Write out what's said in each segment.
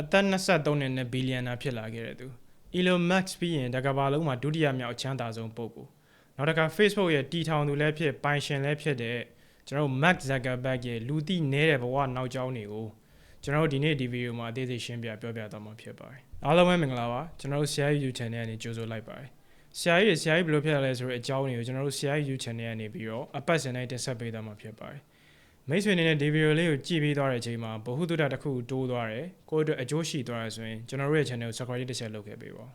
အသက်23နှစ်နဲ့ဘီလီယံနာဖြစ်လာခဲ့တဲ့သူ Elon Musk ပြီးရင်တကဘာလုံးမှာဒုတိယမြောက်အချမ်းသာဆုံးပုဂ္ဂိုလ်နောက်တစ်ခါ Facebook ရဲ့တီထောင်သူလည်းဖြစ်ပိုင်ရှင်လည်းဖြစ်တဲ့ကျွန်တော်တို့ Mark Zuckerberg ရဲ့လူသိနည်းတဲ့ဘဝနောက်ကျောင်းတွေကိုကျွန်တော်တို့ဒီနေ့ဒီဗီဒီယိုမှာအသေးစိတ်ရှင်းပြပြောပြသွားမှာဖြစ်ပါတယ်အားလုံးပဲမင်္ဂလာပါကျွန်တော်တို့ဆရာကြီး YouTube channel ကနေကြိုဆိုလိုက်ပါတယ်ဆရာကြီးဆရာကြီးဘယ်လိုဖြစ်ရလဲဆိုတဲ့အကြောင်းတွေကိုကျွန်တော်တို့ဆရာကြီး YouTube channel ကနေပြီးတော့အပတ်စဉ်တိုင်းတင်ဆက်ပေးသွားမှာဖြစ်ပါတယ် မိတ်ဆွေအနေနဲ့ဒီဗီဒီယိုလေးကိုကြည့်ပြီးသွားတဲ့အချိန်မှာဘ ഹു တုဒ္ဒတစ်ခုတိုးသွားတယ်ကိုယ့်အတွက်အကျိုးရှိသွားတယ်ဆိုရင်ကျွန်တော်တို့ရဲ့ channel ကို subscribe တစ်ချက်လုပ်ခဲ့ပေးပါဦး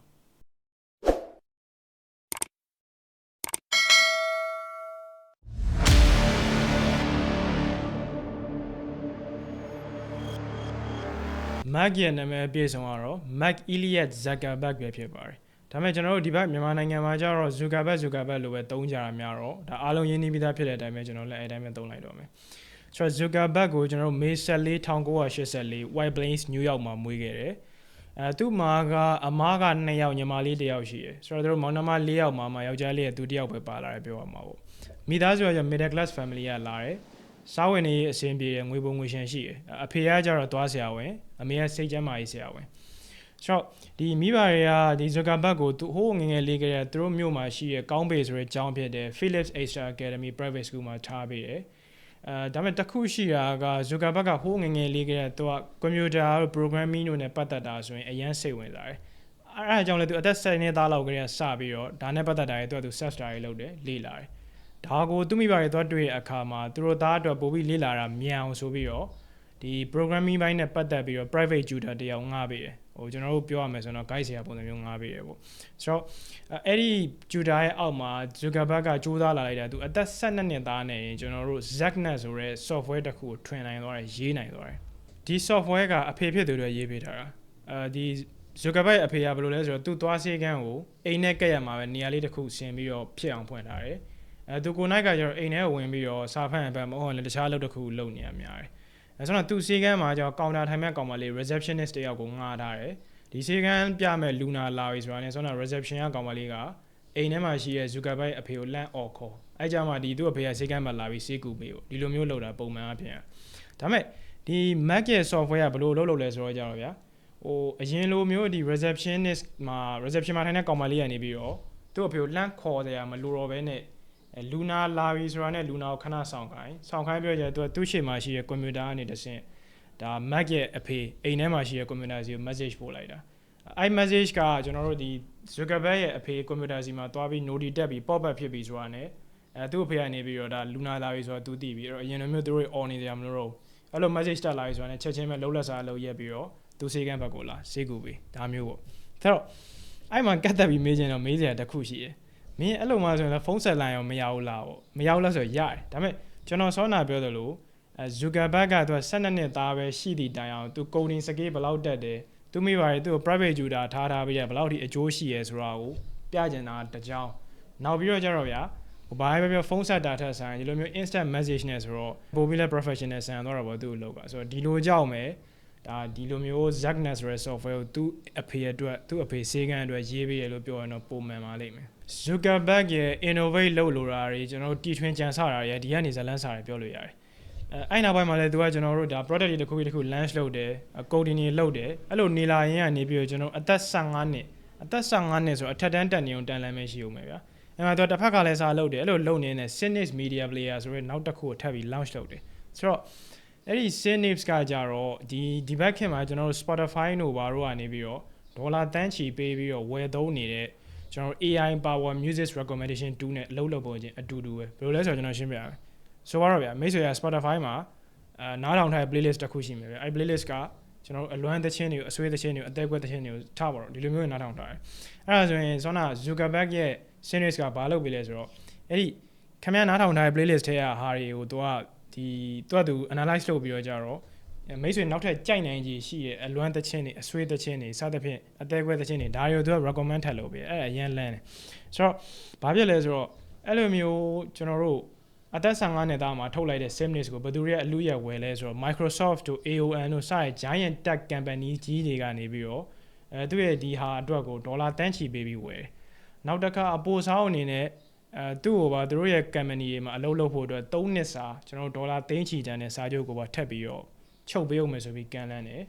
Mark ရဲ့နာမည်အပြည့်စုံကတော့ Mark Elliot Zuckerberg ပဲဖြစ်ပါတယ်။ဒါပေမဲ့ကျွန်တော်တို့ဒီဘက်မြန်မာနိုင်ငံမှာကျတော့ Zuckerberg Zuckerberg လို့ပဲသုံးကြတာများတော့ဒါအားလုံးရင်းနှီးပြီးသားဖြစ်တဲ့အတိုင်းပဲကျွန်တော်လည်းအဲ့တိုင်းပဲသုံးလိုက်တော့မယ်။ ဆိုတော့ Zuckerberg ကိုကျွန်တော်တို့ May 14 1984 White Plains New York မှာမွေးခဲ့တယ်။အဲသူ့မှာကအမားက2ယောက်ညီမလေး1ယောက်ရှိတယ်။ဆိုတော့တို့မောင်နှမ4ယောက်မှာမှယောက်ျားလေးကသူ1ယောက်ပဲပါလာတယ်ပြောရမှာပေါ့။မိသားစုက middle class family ကလာတယ်။စားဝင်နေအဆင်ပြေတယ်ငွေပုံငွေရှင်ရှိတယ်။အဖေကကျတော့သွားဆရာဝန်အမေကစိတ်ကျန်းမာရေးဆရာဝန်ဆိုတော့ဒီမိဘတွေကဒီဇကာဘတ်ကိုသူဟိုးငယ်ငယ်လေးကလေးသူတို့မြို့မှာရှိတဲ့ကောင်းပေဆိုတဲ့ကျောင်းဖြစ်တဲ့ Philips Extra Academy Private School မှာထားပေးတယ် အဲဒါပေမဲ့တစ်ခုရှိတာကဇကာဘတ်ကဟိုးငယ်ငယ်လေးကလေးသူကကွန်ပျူတာတို့ programming တို့နဲ့ပတ်သက်တာဆိုရင်အရန်စိတ်ဝင်စားတယ်အဲအဲအကြောင်းလဲသူအသက်7နှစ်သားလောက်ကလေးကစပြီးတော့ဒါနဲ့ပတ်သက်တာတွေသူကသူ self study လုပ်တယ်လေ့လာတယ်ဒါကိုသူမိဘတွေသွားတွေ့တဲ့အခါမှာသူတို့သားအတွက်ပို့ပြီးလေ့လာတာမြန်အောင်ဆိုပြီးတော့ဒီ programming ဘိုင်းနဲ့ပတ်သက်ပြီးတော့ private tutor တယောက်ငှားပေးတယ် ဟိုကျွန်တော်တို့ပြောရမယ်ဆိုတော့ guide ဆရာပုံစံမျိုးငှားပေးတယ်ပေါ့ဆိုတော့အဲ့ဒီ tutor ရဲ့အောက်မှာ Zuckerberg ကကြိုးစားလာလိုက်တာသူအသက်12နှစ်သားနဲ့ကျွန်တော်တို့ Zacknet ဆိုတဲ့ software တစ်ခုကိုထွင်နိုင်သွားတယ်ရေးနိုင်သွားတယ်ဒီ software ကအဖေဖြစ်သူတွေရေးပေးထားတာအဲဒီ Zuckerberg အဖေကဘယ်လိုလဲဆိုတော့သူသွားစေးကန်းကိုအိမ်နဲ့ကက်ရမှာပဲနေရာလေးတစ်ခုဆင်ပြီးတော့ဖြစ်အောင်ဖွင့်ထားတယ်အဲသူကိုနိုင်ကကျတော့အိမ်ထဲဝင်ပြီးတော့စာဖတ်ဖတ်မဟုတ်လည်းတခြားလုပ်တစ်ခုလုပ်နေရများတယ် အဲဆိုတော့သူစီကန်းမှာကျတော့ကောင်တာထိုင်မဲ့ကောင်မလေး receptionist တယောက်ကိုငှားထားတယ်ဒီစီကန်းပြမဲ့လူနာလာပြီဆိုတာနဲ့ဆိုတော့ reception ကကောင်မလေးကအိမ်ထဲမှာရှိရဲ့ Zuckerberg အဖေကိုလန့်អော်ခေါ်အဲကြမှာဒီသူ့အဖေကစီကန်းမှာလာပြီးစေးကူပေးပေါ့ဒီလိုမျိုးလုပ်တာပုံမှန်အဖြစ်ဒါမဲ့ဒီ Mac ရဲ့ software ကဘယ်လိုလုပ်လုပ်လဲဆိုတော့ကြတော့ဗျာဟိုအရင်လိုမျိုးဒီ receptionist မှာ reception မှာထိုင်တဲ့ကောင်မလေးကနေပြီးတော့သူ့အဖေကိုလန့်ခေါ်တယ်ရမလို့တော့ပဲနဲ့အဲ လူနာလာပြီဆိုတာနဲ့လူနာကိုခဏဆောင်ခိုင်းဆောင်ခိုင်းပြောကြသူကသူ့ရှေ့မှာရှိတဲ့ကွန်ပျူတာကနေတဆင့်ဒါ Mac ရဲ့အဖေအိမ်ထဲမှာရှိတဲ့ကွန်ပျူတာစီကို message ပို့လိုက်တာအဲ့ message ကကျွန်တော်တို့ဒီ Zuckerberg ရဲ့အဖေကွန်ပျူတာစီမှာသွားပြီး noti တက်ပြီး pop up ဖြစ်ပြီးဆိုတာနဲ့အဲသူ့အဖေကနေပြီးတော့ဒါလူနာလာပြီဆိုတာသူသိပြီးအဲ့တော့အရင်လိုမျိုးသူတို့ on နေကြမလို့တော့အဲ့လို message တက်လာပြီဆိုတာနဲ့ချက်ချင်းပဲလုံးလက်စားလုံးရက်ပြီးတော့သူစေကန်းဘက်ကိုလာစေကူပြီးဒါမျိုးပေါ့ဒါတော့အဲ့မှာကတ်တက်ပြီးမေးချင်တော့မေးစရာတစ်ခုရှိတယ် မင်းအဲ့လိုမှဆိုရင်ဖုန်းဆက်လိုက်အောင်မရဘူးလားပေါ့မရဘူးလားဆိုရတယ်ဒါပေမဲ့ကျွန်တော်စောနာပြောသလိုအဲဇူကာဘတ်ကသူက12နှစ်သားပဲရှိသည့်တိုင်အောင်သူ coding skill ဘယ်လောက်တက်တယ်သူမိပါတယ်သူ့ကို private tutor ထားထားပြီးရဘယ်လောက်ထိအကျိုးရှိရဲဆိုတာကိုပြကျင်တာတကြောင်နောက်ပြီးတော့ကျတော့ဗျာဟိုဘာပဲပြောဖုန်းဆက်တာထက်ဆိုင်ဒီလိုမျိုး instant message နဲ့ဆိုတော့ပိုပြီးလဲ professional ဆန်တော့တော့သူ့ကိုလောက်ပါဆိုတော့ဒီလိုကြောက်မယ်ဒါဒီလိုမျိုး Zacknet ဆိုတဲ့ software ကိုသူ့အဖေအတွက်သူ့အဖေစေးကန်းအတွက်ရေးပေးရလို့ပြောရင်တော့ပုံမှန်ပါလိမ့်မယ် Zuckerberg ရဲ့ innovate လုပ်လိုတာတွေကျွန်တော်တို့တီထွင်ကြံစတာတွေဒီကနေဇလန်းစာတွေပြောလို့ရတယ်အဲအဲ့နောက်ပိုင်းမှာလည်းသူကကျွန်တော်တို့ဒါ product တွေတစ်ခုတစ်ခု launch လုပ်တယ် coding တွေလုပ်တယ်အဲ့လိုနေလာရင်ကနေပြီးတော့ကျွန်တော်အသက်15နှစ်အသက်15နှစ်ဆိုအထက်တန်းတက်နေအောင်တန်လန်းမရှိဦးမယ်ဗျာအဲ့မှာသူကတစ်ဖက်ကလည်းစာလုပ်တယ်အဲ့လိုလုပ်နေတဲ့ Cynics Media Player ဆိုရဲနောက်တစ်ခုကိုထပ်ပြီး launch လုပ်တယ်ဆိုတော့အဲ့ဒီ Cynics ကကြတော့ဒီဒီဘက်ခင်မှာကျွန်တော်တို့ Spotify တို့ဘာတို့ကနေပြီးတော့ဒေါ်လာတန်းချီပေးပြီးတော့ဝယ်သုံးနေတဲ့ ကျွန်တော် AI Power Music Recommendation 2နဲ့အလုပ်လုပ်ပေါ်ခြင်းအတူတူပဲဘယ်လိုလဲဆိုတော့ကျွန်တော်ရှင်းပြရမယ်ဆိုတော့ဗျာမိတ်ဆွေရ Spotify မှာအဲနားထောင်ထားတဲ့ playlist တစ်ခုရှိမယ်ဗျာအဲ playlist ကကျွန်တော်အလွမ်းသချင်းတွေကိုအဆွေးသချင်းတွေကိုအသက်ကွက်သချင်းတွေကိုထားပါတော့ဒီလိုမျိုးနားထောင်ထားတယ်အဲ့ဒါဆိုရင်ဆောနာ Zuckerberg ရဲ့ series ကဘာလုပ်ပေးလဲဆိုတော့အဲ့ဒီခင်ဗျားနားထောင်ထားတဲ့ playlist ထဲကဟာတွေကိုသူကဒီသူကသူ analyze လုပ်ပြီးတော့ကြတော့ မိတ်ဆွေနောက်ထပ်ကြိုက်နိုင်ကြီးရှိရဲ့အလွမ်းသချင်းတွေအဆွေးသချင်းတွေစသဖြင့်အသေးခွဲသချင်းတွေဒါတွေကိုသူက recommend ထပ်လုပ်ပေးအဲ့ဒါအရင်လန်းတယ်ဆိုတော့ဘာဖြစ်လဲဆိုတော့အဲ့လိုမျိုးကျွန်တော်တို့အသက်15နှစ်သားမှာထုတ်လိုက်တဲ့ Simnis ကိုဘယ်သူတွေကအလူရက်ဝယ်လဲဆိုတော့ Microsoft တို့ AON တို့စတဲ့ giant tech company ကြီးတွေကနေပြီးတော့အဲသူ့ရဲ့ဒီဟာအတွက်ကိုဒေါ်လာတန်းချီပေးပြီးဝယ်တယ်နောက်တစ်ခါအပိုဆောင်းအနေနဲ့အဲသူ့ကိုပါသူတို့ရဲ့ company တွေမှာအလုပ်လုပ်ဖို့အတွက်3နှစ်စာကျွန်တော်ဒေါ်လာသိန်းချီတန်တဲ့စာချုပ်ကိုပါထပ်ပြီးတော့ ချုပ်ပေးအောင်မယ်ဆိုပြီးကန်လန်းတယ်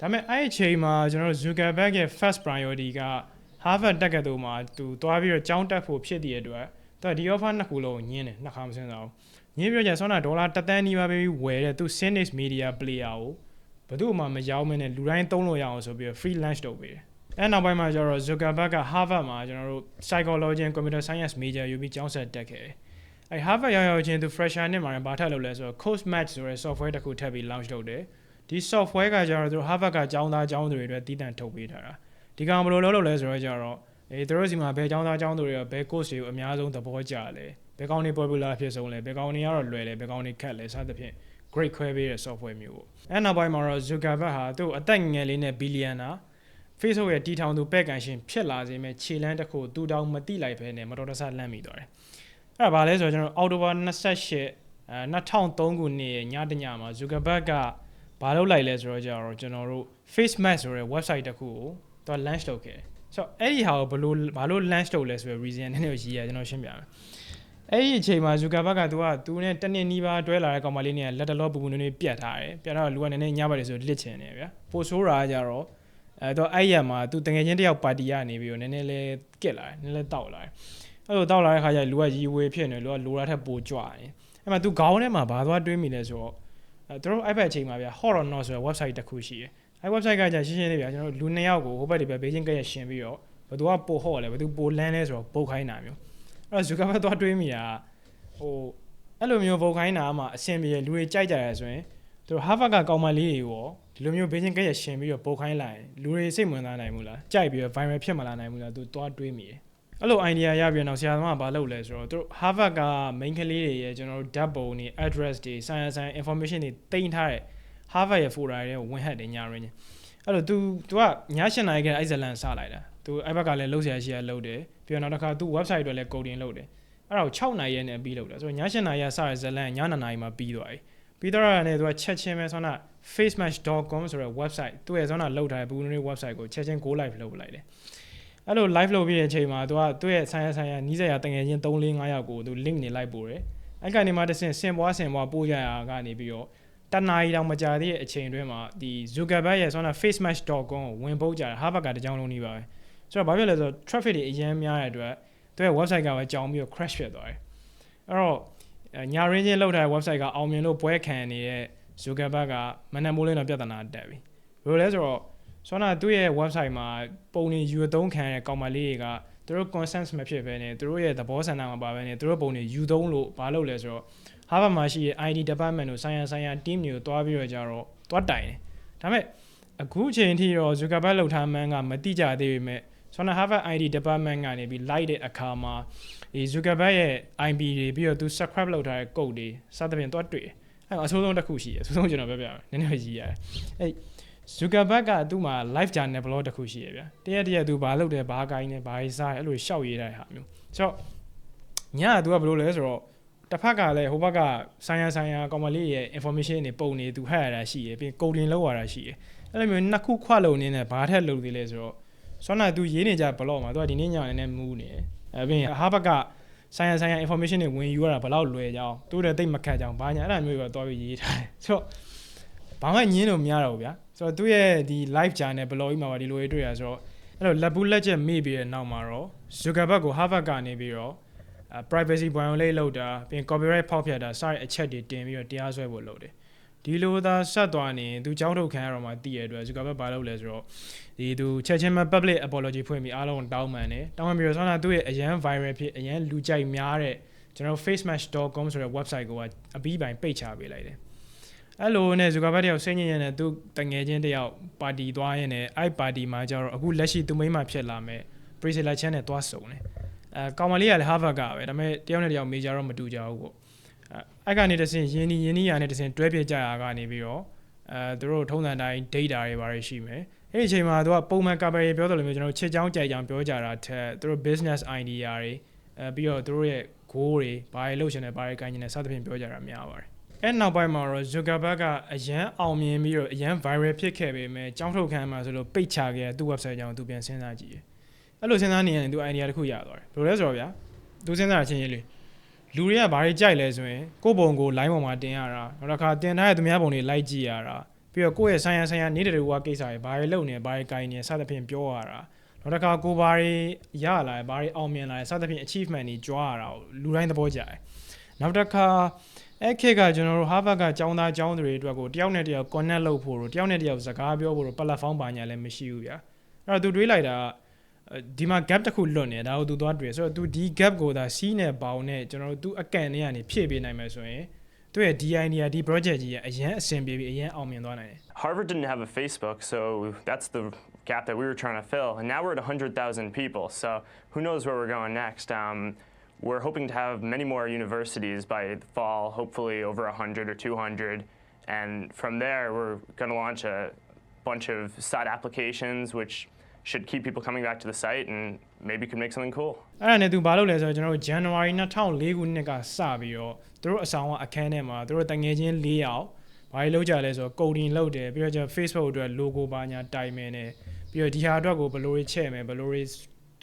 ဒါပေမဲ့အဲ့ဒီအချိန်မှာကျွန်တော်တို့ Zuckerberg ရဲ့ first priority က Harvard တက္ကသိုလ်မှာသူသွားပြီးတော့ကျောင်းတက်ဖို့ဖြစ်တည်ရတဲ့အတွက်သူကဒီ offer နှစ်ခုလုံးကိုညင်းတယ်နှစ်ခါမစင်းစားဘူးညင်းပြီးတော့ကျဆောင်းတာဒေါ်လာတစ်သန်းနီးပါးပဲဝယ်တဲ့သူ Cynics Media Player ကိုဘယ်သူမှမရောက်မင်းနဲ့လူတိုင်းသုံးလို့ရအောင်ဆိုပြီးတော့ free lunch လုပ်ပေးတယ်အဲ့နောက်ပိုင်းမှာကျတော့ Zuckerberg က Harvard မှာကျွန်တော်တို့ Psychology and Computer Science major ယူပြီးကျောင်းဆက်တက်ခဲ့တယ် အဲ Harvard ရောက်ရောက်ချင်းသူ fresher နဲ့မှာလည်းဘာထပ်လုပ်လဲဆိုတော့ Code Match ဆိုတဲ့ software တစ်ခုထပ်ပြီး launch လုပ်တယ်ဒီ software ကကျတော့သူ Harvard ကကျောင်းသားကျောင်းသူတွေအတွက်တည်တံ့ထုတ်ပေးထားတာဒီကောင်ဘယ်လိုလုပ်လို့လဲဆိုတော့ကျတော့အေးသူတို့စီမှာဘယ်ကျောင်းသားကျောင်းသူတွေကဘယ် course တွေကိုအများဆုံးသဘောကျလဲဘယ်ကောင်တွေ popular ဖြစ်ဆုံးလဲဘယ်ကောင်တွေကတော့လွယ်လဲဘယ်ကောင်တွေခက်လဲစသဖြင့် great ခွဲပေးတဲ့ software မျိုးပေါ့အဲနောက်ပိုင်းမှာတော့ Zuckerberg ဟာသူ့အသက်ငယ်လေးနဲ့ billionaire Facebook ရဲ့တီထောင်သူပဲ့ကန်ရှင်ဖြစ်လာစေမဲ့ခြေလမ်းတစ်ခုတူတောင်မတိလိုက်ဖဲနဲ့မတော်တဆလန့်မိသွားတယ် အဲ့ဒါဘာလဲဆိုတော့ကျွန်တော်အော်တိုဘာ28အဲ2003ခုနှစ်ညတညမှာ Zuckerberg ကဘာလုပ်လိုက်လဲဆိုတော့ကျတော့ကျွန်တော်တို့ Face Mask ဆိုတဲ့ website တစ်ခုကိုသူ launch လုပ်ခဲ့တယ်ဆိုတော့အဲ့ဒီဟာကိုဘလို့ဘာလို့ launch လုပ်လဲဆိုတဲ့ reason နည်းနည်းရေးရကျွန်တော်ရှင်းပြမယ်အဲ့ဒီအချိန်မှာ Zuckerberg ကသူကသူနဲ့တနစ်နီးပါးတွဲလာတဲ့ကောင်မလေးနဲ့လက်တလောပူပူနည်းနည်းပြတ်ထားတယ်ပြတ်တော့လူကနည်းနည်းညပါတယ်ဆိုလစ်ချင်တယ်ဗျာပိုဆိုးတာကကြတော့အဲတော့အဲ့ရမှာသူတငယ်ချင်းတယောက်ပါတီကနေပြီးတော့နည်းနည်းလေးကက်လာတယ်နည်းနည်းလေးတောက်လာတယ် အဲ့လိုတောက်လာတဲ့ခါကျလူကရီဝေဖြစ်နေလူကလိုတာထက်ပိုကြွတယ်အဲ့မှာသူခေါင်းထဲမှာဘာသွားတွေးမိလဲဆိုတော့အဲသူတို့ iPad အချိန်မှာဗျာ Hot or Not ဆိုတဲ့ website တစ်ခုရှိတယ်အဲ website ကကြာရှင်းရှင်းလေးဗျာကျွန်တော်လူနှစ်ယောက်ကိုဟိုဘက်ဒီဘက်ဘေးချင်းကက်ရရှင်ပြီးတော့ဘယ်သူကပိုဟော့လဲဘယ်သူပိုလန်းလဲဆိုတော့ပုတ်ခိုင်းတာမျိုးအဲ့တော့ Zuckerberg သွားတွေးမိတာဟိုအဲ့လိုမျိုးပုတ်ခိုင်းတာမှအဆင်ပြေလူတွေကြိုက်ကြတယ်ဆိုရင်သူတို့ Harvard ကကောင်မလေးတွေရောဒီလိုမျိုးဘေးချင်းကက်ရရှင်ပြီးတော့ပုတ်ခိုင်းလိုက်ရင်လူတွေစိတ်ဝင်စားနိုင်ဘူးလားကြိုက်ပြီးတော့ viral ဖြစ်မလာနိုင်ဘူးလားသူသွားတွေးမိတယ် အဲ့လို idea ရပြီးတော့ဆရာသမားကဘာလုပ်လဲဆိုတော့သူတို့ Harvard က main ကလေးတွေရဲ့ကျွန်တော်တို့ data ပုံတွေ address တွေ science science information တွေတင်ထားတဲ့ Harvard ရဲ့ folder တွေကိုဝင်ဟတ်တယ်ညာရင်းချင်းအဲ့လို तू तू ကည8နာရီကအဲ့ဇလန်စလိုက်တာ तू အဲ့ဘက်ကလည်းလုံးဆရာရှိရလုပ်တယ်ပြီးတော့နောက်တစ်ခါ तू website တွေလည်း coding လုပ်တယ်အဲ့ဒါကို6နာရီနဲ့ပြီးလုပ်တာဆိုတော့ည8နာရီကစရဇလန်ည9နာရီမှာပြီးသွားပြီပြီးတော့လည်း तू ကချက်ချင်းပဲဆိုတော့ facematch.com ဆိုတဲ့ website သူ့ရဲ့ဆိုတော့လောက်ထားတဲ့ Google website ကိုချက်ချင်း go live လုပ်လိုက်တယ် အဲ့လို live လုပ်ပြီးတဲ့အချိန်မှာ तू ကသူ့ရဲ့ဆိုင်ရဆိုင်ရနီးစရာတငယ်ချင်း3 4 5ယောက်ကို तू link နေလိုက်ပို့တယ်အဲ့ကနေမှတစ်ဆင့်စင်ပွားစင်ပွားပို့ကြရကနေပြီးတော့တနားရီတောင်မကြာသေးတဲ့အချိန်အတွင်းမှာဒီ Zuckerberg ရဲ့ဆိုတော့ facematch.com ကိုဝင်ပုတ်ကြတယ် Harvard ကတကြောင်လုံးနေပါပဲဆိုတော့ဘာဖြစ်လဲဆိုတော့ traffic တွေအရင်များတဲ့အတွက်သူရဲ့ website ကပဲကြောင်ပြီးတော့ crash ဖြစ်သွားတယ်အဲ့တော့ညာရင်းချင်းလောက်ထားတဲ့ website ကအောင်မြင်လို့ပွဲခံနေတဲ့ Zuckerberg ကမနက်မိုးလင်းတော့ပြဿနာတက်ပြီဘယ်လိုလဲဆိုတော့ ဆိုတော့သူ့ရဲ့ website မှာပုံနေယူသုံးခံရတဲ့ကောင်မလေးတွေကသူတို့ consent မဖြစ်ဘဲနဲ့သူတို့ရဲ့သဘောဆန္ဒမပါဘဲနဲ့သူတို့ပုံနေယူသုံးလို့ဘာလုပ်လဲဆိုတော့ Harvard မှာရှိတဲ့ ID department တို့ science science team တွေကိုတွားပြီးတော့ကြတော့တွားတိုင်တယ်ဒါပေမဲ့အခုချိန်ထိတော့ Zuckerberg လောက်ထားမှန်းကမတိကြသေးပေမဲ့ဆိုတော့ Harvard ID department ကနေပြီး light တဲ့အခါမှာဒီ Zuckerberg ရဲ့ IP တွေပြီးတော့သူ subscribe လုပ်ထားတဲ့ code တွေစသဖြင့်တွားတွေ့တယ်အဲ့အဆိုးဆုံးတစ်ခုရှိတယ်အဆိုးဆုံးကျွန်တော်ပြောပြမယ်နည်းနည်းရေးရတယ်အဲ့ Zuckerberg ကသူ့မှာ live journal blog တစ်ခုရှိရဗျာတရက်တရက်သူဘာလုပ်တယ်ဘာကိုင်းနေဘာရေးစားတယ်အဲ့လိုရှောက်ရေးတဲ့ဟာမျိုးဆိုတော့ညကသူကဘယ်လိုလဲဆိုတော့တစ်ဖက်ကလည်းဟိုဘက်ကဆိုင်ရာဆိုင်ရာကောင်မလေးရဲ့ information တွေပုံနေသူဟတ်ရတာရှိရပြီး coding လုပ်ရတာရှိရအဲ့လိုမျိုးနှစ်ခုခွလုံနေနဲ့ဘာထက်လုပ်သေးလဲဆိုတော့ဆောနာသူရေးနေကြ blog မှာသူကဒီနေ့ညနေနဲ့မူးနေတယ်အဲ့ပြီးဟာဘက်ကဆိုင်ရာဆိုင်ရာ information တွေဝင်ယူရတာဘယ်လောက်လွယ်ကြအောင်သူတို့တိတ်မခတ်ကြအောင်ဘာညာအဲ့လိုမျိုးပဲသွားပြီးရေးထားတယ်ဆိုတော့ ဘာမှညင်းလို့မရတော့ဘူးဗျာဆိုတော့သူရဲ့ဒီ live channel blog ကြီးမှာပါဒီလိုတွေတွေ့ရဆိုတော့အဲ့တော့လက်ဘူးလက်ချက်မေ့ပြီးတဲ့နောက်မှာတော့ Zuckerberg ကို Harvard ကနေပြီးတော့ privacy violate လုပ်တာပြီး copyright ဖောက်ဖျက်တာစတဲ့အချက်တွေတင်ပြီးတော့တရားစွဲဖို့လုပ်တယ်ဒီလိုသာဆက်သွားနေသူကြောင်းထုတ်ခံရတော့မှတည်ရတဲ့အတွက် Zuckerberg ဘာလုပ်လဲဆိုတော့ဒီသူချက်ချင်းမ public apology ဖွင့်ပြီးအားလုံးတောင်းပန်တယ်တောင်းပန်ပြီးတော့ဆောင်းတာသူ့ရဲ့အရန် viral ဖြစ်အရန်လူကြိုက်များတဲ့ကျွန်တော် facematch.com ဆိုတဲ့ website ကိုအပြီးပိုင်းပိတ်ချပေးလိုက်တယ် အဲ့လိုနဲ့ Zuckerberg တယောက်စိတ်ညစ်ညစ်နဲ့သူတငယ်ချင်းတယောက်ပါတီသွားရင်းနဲ့အဲ့ပါတီမှာကျတော့အခုလက်ရှိသူမိမဖြစ်လာမဲ့ Priscilla Chan နဲ့သွားစုံတယ်အဲကောင်မလေးကလည်း Harvard ကပဲဒါပေမဲ့တယောက်နဲ့တယောက် major တော့မတူကြဘူးပေါ့အဲအဲ့ကနေတဆင်ရင်းနီးရင်းနီးရနဲ့တဆင်တွဲပြကြရကနေပြီးတော့အဲသူတို့ထုံးစံတိုင်း data တွေဘာတွေရှိမယ်အဲ့ဒီအချိန်မှာသူကပုံမှန် cover ပြောတယ်လို့မျိုးကျွန်တော်ချစ်ချောင်းကြိုက်ချောင်းပြောကြတာထက်သူတို့ business idea တွေအဲပြီးတော့သူတို့ရဲ့ goal တွေဘာတွေလုပ်ချင်တယ်ဘာတွေကိုင်းချင်တယ်စသဖြင့်ပြောကြတာများပါတယ် အဲ့နောက်ပိုင်းမှာတော့ Zuckerberg ကအရန်အောင်မြင်ပြီးတော့အရန် viral ဖြစ်ခဲ့ပေမဲ့ကြောင်းထုတ်ခံမှာဆိုလို့ပိတ်ချခဲ့သူ့ website ကြောင့်သူပြန်စဉ်းစားကြည့်တယ်အဲ့လိုစဉ်းစားနေရင်သူ idea တစ်ခုရသွားတယ်ဘယ်လိုလဲဆိုတော့ဗျာသူစဉ်းစားတာချင်းချင်းလေးလူတွေကဘာတွေကြိုက်လဲဆိုရင်ကိုယ့်ပုံကို line ပေါ်မှာတင်ရတာနောက်တစ်ခါတင်ထားတဲ့သူများပုံတွေလိုက်ကြည့်ရတာပြီးတော့ကိုယ့်ရဲ့ဆိုင်ရဆိုင်ရနေတဲ့တူကကိစ္စတွေဘာတွေလုပ်နေဘာတွေကိုင်နေစသဖြင့်ပြောရတာနောက်တစ်ခါကိုဘာတွေရလာဘာတွေအောင်မြင်လာစသဖြင့် achievement တွေကြွားရတာကိုလူတိုင်းသဘောကျတယ်နောက်တစ်ခါ အဲ့ခေတ်ကကျွန်တော်တို့ Harvard ကကျောင်းသားကျောင်းသူတွေအတွက်ကိုတယောက်နဲ့တယောက် connect လုပ်ဖို့တို့တယောက်နဲ့တယောက်စကားပြောဖို့တို့ platform ဘာညာလည်းမရှိဘူးဗျာအဲ့တော့သူတွေးလိုက်တာဒီမှာ gap တစ်ခုလွတ်နေဒါကိုသူသွားတွေ့ဆိုတော့ तू ဒီ gap ကိုသာစီးနဲ့ပေါင်းနဲ့ကျွန်တော်တို့ तू အကန်နဲ့ကနေဖြည့်ပေးနိုင်မယ်ဆိုရင်သူ့ရဲ့ DI နေရာဒီ project ကြီးရဲ့အရန်အဆင်ပြေပြီးအရန်အောင်မြင်သွားနိုင်တယ် Harvard didn't have a Facebook, so that's the gap that we were trying to fill. And now we're at 100,000 people, so who knows where we're going next. Um, we're hoping to have many more universities by the fall, hopefully over 100 or 200. And from there, we're going to launch a bunch of side applications, which should keep people coming back to the site and maybe could make something cool. အဲ့ဒါနဲ့သူဘာလုပ်လဲဆိုတော့ကျွန်တော်တို့ January 2004ခုနှစ်ကစပြီးတော့သူတို့အဆောင်ကအခန်းထဲမှာသူတို့တငယ်ချင်း၄ယောက်ဘာတွေလုပ်ကြလဲဆိုတော့ coding လုပ်တယ်ပြီးတော့ကျွန်တော် Facebook အတွက် logo ပါညာတိုင်မယ်နဲ့ပြီးတော့ဒီဟာအတွက်ကိုဘယ်လိုတွေချဲ့မယ်ဘယ်လိုတွေ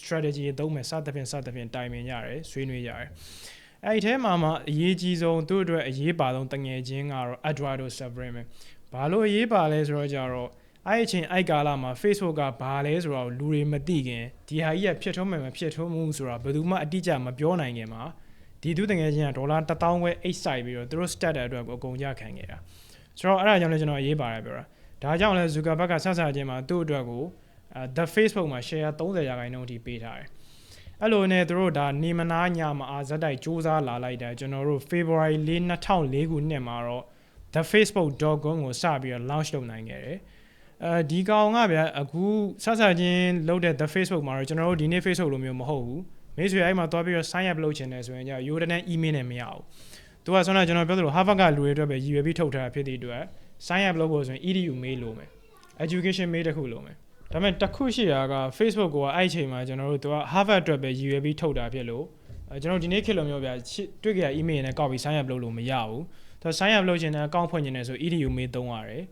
strategy တွေသုံးမယ်စသဖြင့်စသဖြင့်တိုင်ပင်ရတယ်ဆွေးနွေးရတယ်အဲ့ဒီထဲမှာမှအရေးကြီးဆုံးသူ့အတွက်အရေးပါဆုံးတငယ်ချင်းကတော့ Eduardo Sabrin ပဲဘာလို့အရေးပါလဲဆိုတော့ကြတော့အဲ့အချိန်အဲ့ကာလမှာ Facebook ကဘာလဲဆိုတော့လူတွေမသိခင်ဒီဟာကြီးကဖြစ်ထုံးမယ်မဖြစ်ထုံးဘူးဆိုတာဘယ်သူမှအတိအကျမပြောနိုင်ခင်မှာဒီသူတငယ်ချင်းကဒေါ်လာ1000ခွဲအိတ်ဆိုင်ပြီးတော့သူတို့ stat တဲ့အတွက်ကိုအကုန်ကြခံခဲ့တာဆိုတော့အဲ့ဒါကြောင့်လည်းကျွန်တော်အရေးပါတယ်ပြောတာဒါကြောင့်လည်း Zuckerberg ကဆက်ဆံခြင်းမှာသူ့အတွက်ကိုအဲ The Facebook မှာ share 30ရာခိုင်နှုန်းအထိပေးထားတယ်အဲ့လိုနဲ့သူတို့ဒါနေမနာညမှာအာဇက်တိုက်စူးစမ်းလာလိုက်တာကျွန်တော်တို့ February 4 2004ခုနှစ်မှာတော့ thefacebook.com ကိုစပြီးတော့ launch လုပ်နိုင်ခဲ့တယ်အဲဒီကောင်ကဗျအခုဆက်ဆက်ချင်းလုပ်တဲ့ the facebook မှာတော့ကျွန်တော်တို့ဒီနေ့ facebook လိုမျိုးမဟုတ်ဘူးမိတ်ဆွေအဲ့မှာသွားပြီးတော့ sign up လုပ်ချင်တယ်ဆိုရင်じゃ Yodan email နဲ့မရဘူးသူကဆိုတော့ကျွန်တော်ပြောသလို Harvard ကလူတွေအတွက်ပဲရည်ရွယ်ပြီးထုတ်ထားတာဖြစ်တဲ့အတွက် sign up လုပ်ဖို့ဆိုရင် edu mail လိုမယ် education mail တစ်ခုလိုမယ် ဒါပေမဲ့တစ်ခုရှိတာက Facebook ကအဲ့အချိန်မှာကျွန်တော်တို့သူက Harvard အတွက်ပဲရည်ရွယ်ပြီးထုတ်တာဖြစ်လို့အဲကျွန်တော်ဒီနေ့ခေတ်လိုမျိုးဗျတွေ့ကြရ email နဲ့ကောက်ပြီး sign up လုပ်လို့မရဘူးသူ sign up လုပ်ချင်တဲ့အကောင့်ဖွင့်ချင်တယ်ဆို edu mail သုံးရတယ်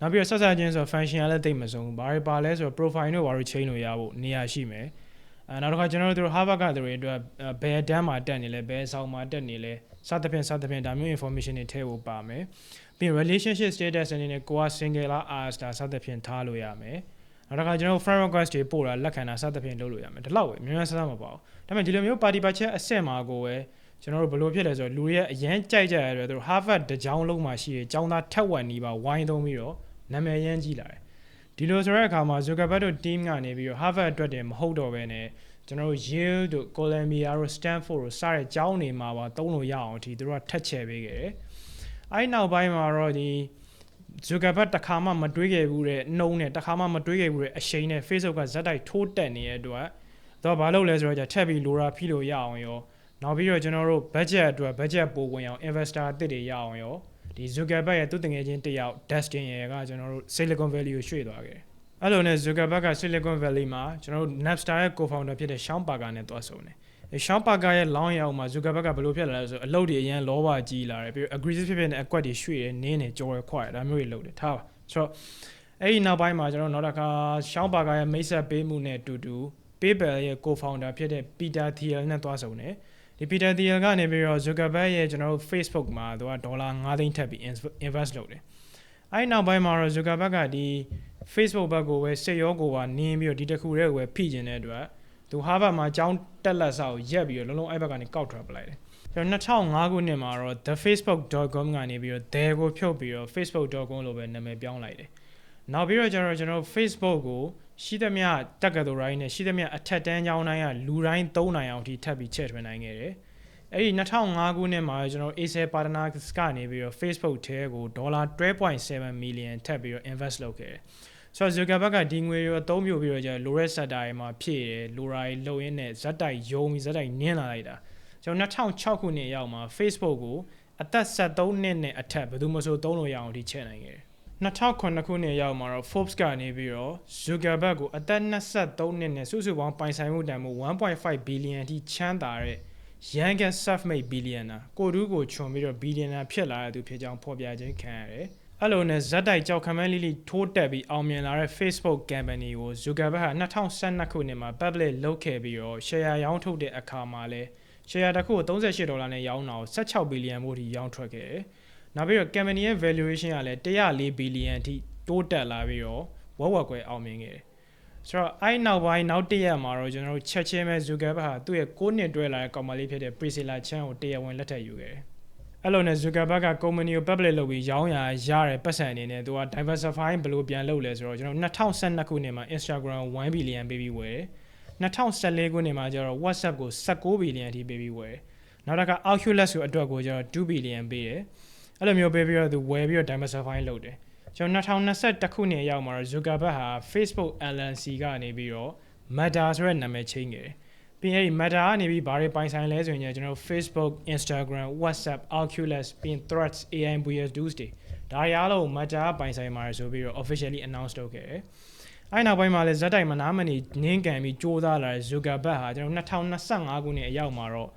နောက်ပြီးတော့ဆက်ဆက်ချင်းဆို function ကလည်းတိတ်မစုံဘူးဘာတွေပါလဲဆိုတော့ profile တို့ဘာတွေ change လို့ရဖို့နေရာရှိမယ်အဲနောက်တစ်ခါကျွန်တော်တို့ Harvard ကသူတွေအတွက်ဘယ်တန်းမှာတက်နေလဲဘယ်ဆောင်မှာတက်နေလဲစသဖြင့်စသဖြင့်ဒါမျိုး information တွေထည့်ဖို့ပါမယ်ပြီး relationship status အနေနဲ့ကိုက single လား as လားစသဖြင့်ထားလို့ရမယ် နောက်တစ်ခါကျွန်တော် friend request တွေပို့တာလက်ခံတာစသဖြင့်လုပ်လို့ရမယ်ဒီလောက်ပဲမြန်မြန်ဆဆမပေါ့ဒါပေမဲ့ဒီလိုမျိုး party budget အဆင့်မှာကိုပဲကျွန်တော်တို့ဘယ်လိုဖြစ်လဲဆိုတော့လူတွေရဲ့အရန်ကြိုက်ကြရတယ်သူတို့ Harvard တကြောင်လုံးမှာရှိတဲ့ကျောင်းသားထက်ဝက်နီးပါဝိုင်းသုံးပြီးတော့နာမည်ရမ်းကြီးလာတယ်ဒီလိုဆိုတဲ့အခါမှာ Zuckerberg တို့ team ကနေပြီးတော့ Harvard အတွက်တည်းမဟုတ်တော့ဘဲနဲ့ကျွန်တော်တို့ Yale တို့ Columbia တို့ Stanford တို့စတဲ့ကျောင်းတွေမှာပါသုံးလို့ရအောင်အထိသူတို့ကထက်ချဲပေးခဲ့တယ်အဲဒီနောက်ပိုင်းမှာတော့ဒီ Zuckerberg တခါမှမတွေးခဲ့ဘူးတဲ့နှုံးနဲ့တခါမှမတွေးခဲ့ဘူးတဲ့အရှိန်နဲ့ Facebook ကဇက်တိုက်ထိုးတက်နေတဲ့အတွက်တော့ဘာလုပ်လဲဆိုတော့じゃထက်ပြီးလိုရာဖိလို့ရအောင်ရောနောက်ပြီးတော့ကျွန်တော်တို့ budget အတွက် budget ပိုဝင်အောင် investor အသစ်တွေရအောင်ရောဒီ Zuckerberg ရဲ့သူတငယ်ချင်းတယောက် Dustin ရဲ့ကကျွန်တော်တို့ Silicon Valley ကိုရွှေ့သွားခဲ့တယ်အဲ့လိုနဲ့ Zuckerberg က Silicon Valley မှာကျွန်တော်တို့ Napster ရဲ့ co-founder ဖြစ်တဲ့ Sean Parker နဲ့တွားဆုံတယ် အဲ Sean Parker ရဲ့ lounge ရောက်မှာ Zuckerberg ကဘယ်လိုဖြစ်လာလဲဆိုအလုပ်တွေအရင်လောဘကြီးလာတယ်ပြီး aggressive ဖြစ်ဖြစ်နဲ့အကွက်တွေရွှေ့တယ်နင်းတယ်ကြော်ရခွာတယ်ဒါမျိုးတွေလုပ်တယ်ထားပါဆိုတော့အဲ့ဒီနောက်ပိုင်းမှာကျွန်တော်နောက်တစ်ခါ Sean Parker ရဲ့မိတ်ဆက်ပေးမှုနဲ့အတူတူ PayPal ရဲ့ co-founder ဖြစ်တဲ့ Peter Thiel နဲ့တွားဆုံတယ်ဒီ Peter Thiel ကနေပြီးတော့ Zuckerberg ရဲ့ကျွန်တော်တို့ Facebook မှာသူကဒေါ်လာ9သိန်းထပ်ပြီး invest လုပ်တယ်အဲ့နောက်ပိုင်းမှာတော့ Zuckerberg ကဒီ Facebook ဘက်ကိုပဲစိတ်ရောကိုယ်ပါနင်းပြီးတော့ဒီတစ်ခုတည်းကိုပဲဖိကျင်တဲ့အတွက် သူ Harvard မှာအကြောင်းတက်လက်စာကိုရက်ပြီးတော့လုံးလုံးအဲ့ဘက်ကနေကောက်ထွက်ပလိုက်တယ်ကျွန်တော်2005ခုနှစ်မှာတော့ thefacebook.com ကနေပြီးတော့ there ကိုဖြုတ်ပြီးတော့ facebook.com လို့ပဲနာမည်ပြောင်းလိုက်တယ်နောက်ပြီးတော့ကျတော့ကျွန်တော် Facebook ကိုရှိသမျှတက်ကတော်ရိုင်းနဲ့ရှိသမျှအထက်တန်းကျောင်းတိုင်းကလူတိုင်းသုံးနိုင်အောင်ထိထပ်ပြီးချဲ့ထွင်နိုင်ခဲ့တယ်။အဲ့ဒီ2005ခုနှစ်မှာကျွန်တော် Acer Partners ကနေပြီးတော့ Facebook ထဲကိုဒေါ်လာ12.7 million ထပ်ပြီးတော့ invest လုပ်ခဲ့တယ်။ ဆိုတော့ Zuckerberg ကဒီငွေတွေအသုံးပြုပြီးတော့ကျလိုရက်ဆက်တာတွေမှာဖြည့်တယ်လိုရာတွေလုံရင်းနဲ့ဇက်တိုက်ယုံပြီးဇက်တိုက်နင်းလာလိုက်တာ။ကျွန်တော်2006ခုနှစ်ရောက်မှာ Facebook ကိုအသက်73နှစ်နဲ့အထက်ဘယ်သူမှဆိုသုံးလို့ရအောင်ထိချဲ့နိုင်ခဲ့တယ်။2009ခုနှစ်ရောက်မှာတော့ Forbes ကနေပြီးတော့ Zuckerberg ကိုအသက်23နှစ်နဲ့စုစုပေါင်းပိုင်ဆိုင်မှုတန်ဖိုး1.5 billion အထိချမ်းသာတဲ့ youngest self-made billionaire ကိုတူးကိုခြုံပြီးတော့ billionaire ဖြစ်လာတဲ့သူဖြစ်ကြောင်းဖော်ပြခြင်းခံရတယ်။ အဲ့လိုနဲ့ဇက်တိုက်ကြောက်ခမန်းလေးလေးထိုးတက်ပြီးအောင်မြင်လာတဲ့ Facebook company ကို Zuckerberg ဟာ2012ခုနှစ်မှာ public လုပ်ခဲ့ပြီးတော့ share ရောင်းထုတ်တဲ့အခါမှာလဲ share တစ်ခုကို38ဒေါ်လာနဲ့ရောင်းတာကို16 billion မို့ထိရောင်းထွက်ခဲ့တယ်။နောက်ပြီးတော့ company ရဲ့ valuation ကလည်း104 billion အထိတိုးတက်လာပြီးတော့ဝက်ဝက်ကွယ်အောင်မြင်ခဲ့တယ်ဆိုတော့အဲ့နောက်ပိုင်းနောက်တစ်ရက်မှာတော့ကျွန်တော်တို့ချက်ချင်းပဲ Zuckerberg ဟာသူ့ရဲ့6နှစ်တွဲလာတဲ့ကောင်မလေးဖြစ်တဲ့ Priscilla Chan ကိုတရားဝင်လက်ထပ်ယူခဲ့တယ် အဲ့လိုနဲ့ Zuckerberg က company ကို public လုပ်ပြီးရောင်းရရတဲ့ပတ်စံအနေနဲ့သူက diversify ဘယ်လိုပြန်လုပ်လဲဆိုတော့ကျွန်တော်2012ခုနှစ်မှာ Instagram ကို1 billion ပေးပြီးဝယ်တယ်2014ခုနှစ်မှာကျတော့ WhatsApp ကို19 billion အထိပေးပြီးဝယ်တယ်နောက်တစ်ခါ Oculus ကိုအတွက်ကိုကျတော့2 billion ပေးတယ်အဲ့လိုမျိုးပေးပြီးတော့သူဝယ်ပြီးတော့ diversify လုပ်တယ်ကျွန်တော်2021ခုနှစ်ရောက်မှာတော့ Zuckerberg ဟာ Facebook LLC ကနေပြီးတော့ Meta ဆိုတဲ့နာမည်ချိန်ခဲ့တယ် ပြီးရင်အဲ့ဒီ Meta ကနေပြီးဘာတွေပိုင်ဆိုင်လဲဆိုရင်ကျွန်တော် Facebook, Instagram, WhatsApp, Oculus ပြီးရင် Threads, AI Business Tools တွေဒါတွေအားလုံး Meta ကပိုင်ဆိုင်ပါတယ်ဆိုပြီးတော့ officially announce လုပ်ခဲ့တယ်အဲ့နောက်ပိုင်းမှာလည်းဇက်တိုင်မနာမနေနင်းကန်ပြီးစ조사လာတဲ့ Zuckerberg ဟာကျွန်တော်2025ခုနှစ်အရောက်မှာတော့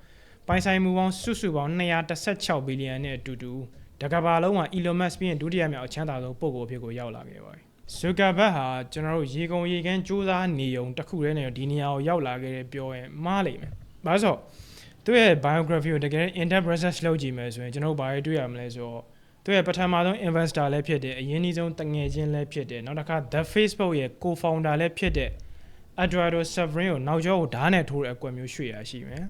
ပိုင်ဆိုင်မှုပေါင်းစုစုပေါင်း216ဘီလီယံနဲ့အတူတူတကဘာလုံးမှာ Elon Musk ပြီးရင်ဒုတိယမြောက်အချမ်းသာဆုံးပုဂ္ဂိုလ်အဖြစ်ကိုရောက်လာခဲ့ပါတယ်။ Zuckerberg ဟာကျွန်တော်တို့ရေကုန်ရေကန်းစ조사နေုံတစ်ခုတည်းနဲ့ဒီနေရာကိုရောက်လာခဲ့တယ်ပြောရင်မှားလိမ့်မယ်။ဘာလို့ဆိုသူ့ရဲ့ biography ကိုတကယ် in-depth research လုပ်ကြည့်မယ်ဆိုရင်ကျွန်တော်တို့ဘာတွေတွေ့ရမလဲဆိုတော့သူရဲ့ပထမဆုံး investor လည်းဖြစ်တယ်အရင်းနှီးဆုံးတငယ်ချင်းလည်းဖြစ်တယ်နောက်တစ်ခါ The Facebook ရဲ့ co-founder လည်းဖြစ်တဲ့ Eduardo Severin ကိုနောက်ကျောကိုဓာတ်နဲ့ထိုးတဲ့အကွက်မျိုးရွှေ့ရရှိမယ်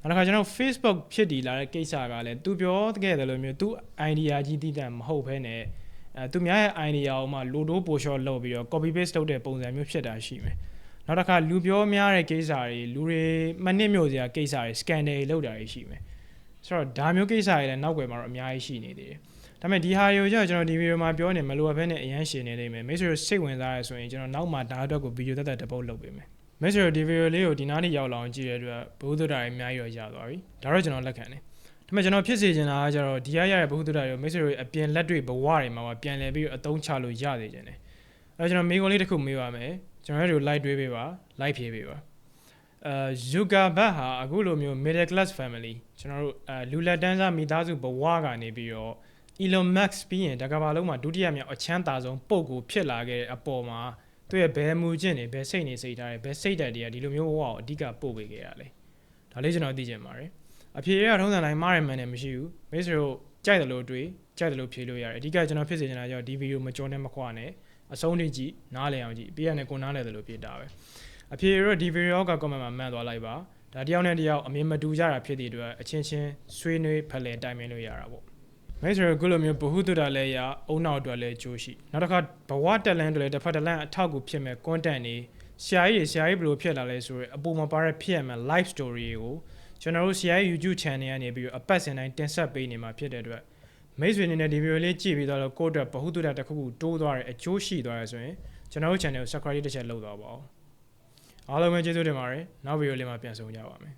နောက်တစ်ခါကျွန်တော် Facebook ဖြစ်တည်လာတဲ့ကိစ္စကလည်းသူပြောခဲ့တယ်လို့မျိုးသူ idea ကြီးတည်တံ့မဟုတ်ဘဲနဲ့ အဲသူများရဲ့ idea ကိုမှလိုတိုးပိုရှော့လုပ်ပြီးတော့ copy paste လုပ်တဲ့ပုံစံမျိုးဖြစ်တာရှိမယ်နောက်တစ်ခါလူပြောများတဲ့ကိစ္စတွေလူတွေမနစ်မြို့စရာကိစ္စတွေ scandal တွေလုပ်တာတွေရှိမယ်ဆိုတော့ဒါမျိုးကိစ္စတွေလည်းနောက်ွယ်မှာတော့အများကြီးရှိနေသေးတယ်ဒါပေမဲ့ဒီဟာတွေကိုကျတော့ကျွန်တော်ဒီဗီဒီယိုမှာပြောနေမလို့ဘဲနဲ့အရန်ရှင်နေလိမ့်မယ်မိတ်ဆွေတို့စိတ်ဝင်စားရဆိုရင်ကျွန်တော်နောက်မှဒါအတွက်ကိုဗီဒီယိုတက်တက်တစ်ပုတ်လုပ်ပေးမယ်မိတ်ဆွေတို့ဒီဗီဒီယိုလေးကိုဒီနားလေးရောက်လာအောင်ကြည့်ရတဲ့အတွက်ဘုဟုတ္တရာတွေအများကြီးတော့ရသွားပြီဒါတော့ကျွန်တော်လက်ခံတယ် ဒါပေမဲ့ကျွန်တော်ဖြစ်စေချင်တာကကျတော့ဒီရရတဲ့ဘုဟုတ္တရာတွေမိတ်ဆွေတို့အပြင်လက်တွေ့ဘဝတွေမှာပြန်လည်ပြီးအသုံးချလို့ရစေချင်တယ်အဲကျွန်တော်မိကုံးလေးတစ်ခုမေးပါမယ်ကျွန်တော်တို့ live တွေးပေးပါ live ဖြေပေးပါအဲ Zuckerberg ဟာအခုလိုမျိုး middle class family ကျွန်တော်တို့အဲလူလက်တန်းစားမိသားစုဘဝကနေပြီးတော့ Elon Musk ပြီးရင်တကမ္ဘာလုံးမှာဒုတိယမြောက်အချမ်းသာဆုံးပုံကိုဖြစ်လာခဲ့တဲ့အပေါ်မှာသူ့ရဲ့ဘယ်မူကျင့်တွေဘယ်စိတ်နေစိတ်ထားတွေဘယ်စိတ်ဓာတ်တွေကဒီလိုမျိုးဘဝကိုအဓိကပို့ပေးခဲ့ရလဲဒါလေးကျွန်တော်သိချင်ပါတယ် အဖြေရထုံးစံတိုင်းမားရမှန်တယ်မရှိဘူးမိတ်ဆွေတို့ကြိုက်တယ်လို့တွေးကြိုက်တယ်လို့ဖြေလို့ရတယ်အဓိကကျွန်တော်ဖြစ်စေချင်တာကြောင့်ဒီဗီဒီယိုမကြောနဲ့မခွာနဲ့အဆုံးထိကြည့်နားလည်အောင်ကြည့်ပြီးရတယ်ကိုနားလည်တယ်လို့ဖြေတာပဲအဖြေရဒီဗီဒီယိုက comment မှာမှန်သွားလိုက်ပါဒါတယောက်နဲ့တယောက်အမြင်မတူကြတာဖြစ်တဲ့အတွက်အချင်းချင်းဆွေးနွေးဖလှယ်တိုင်ပင်လို့ရတာပေါ့မိတ်ဆွေတို့ခုလိုမျိုးဘ ഹു တုဒလည်းရအုံနောက်အတွက်လည်းကြိုးရှိနောက်တစ်ခါဘဝတက်လန်းတွေလည်းတစ်ဖက်တစ်လန်းအထောက်အကူဖြစ်မဲ့ content တွေဆရာကြီးတွေဆရာကြီးဘယ်လိုဖြစ်လာလဲဆိုရယ်အပေါ်မှာပါတဲ့ဖြစ်ရမဲ့ live story ကို ကျွန်တော်တို့ဆရာကြီး YouTube channel ကနေပြီးတော့အပတ်စဉ်တိုင်းတင်ဆက်ပေးနေမှာဖြစ်တဲ့အတွက်မိတ်ဆွေအနေနဲ့ဒီဗီဒီယိုလေးကြည့်ပြီးတော့ကိုယ့်အတွက်ဘ ഹു တုဒတစ်ခုခုတိုးသွားတယ်အကျိုးရှိသွားတယ်ဆိုရင်ကျွန်တော်တို့ channel ကို subscribe တစ်ချက်လုပ်သွားပါဦးအားလုံးပဲကျေးဇူးတင်ပါတယ်နောက်ဗီဒီယိုလေးမှာပြန်ဆုံကြပါမယ်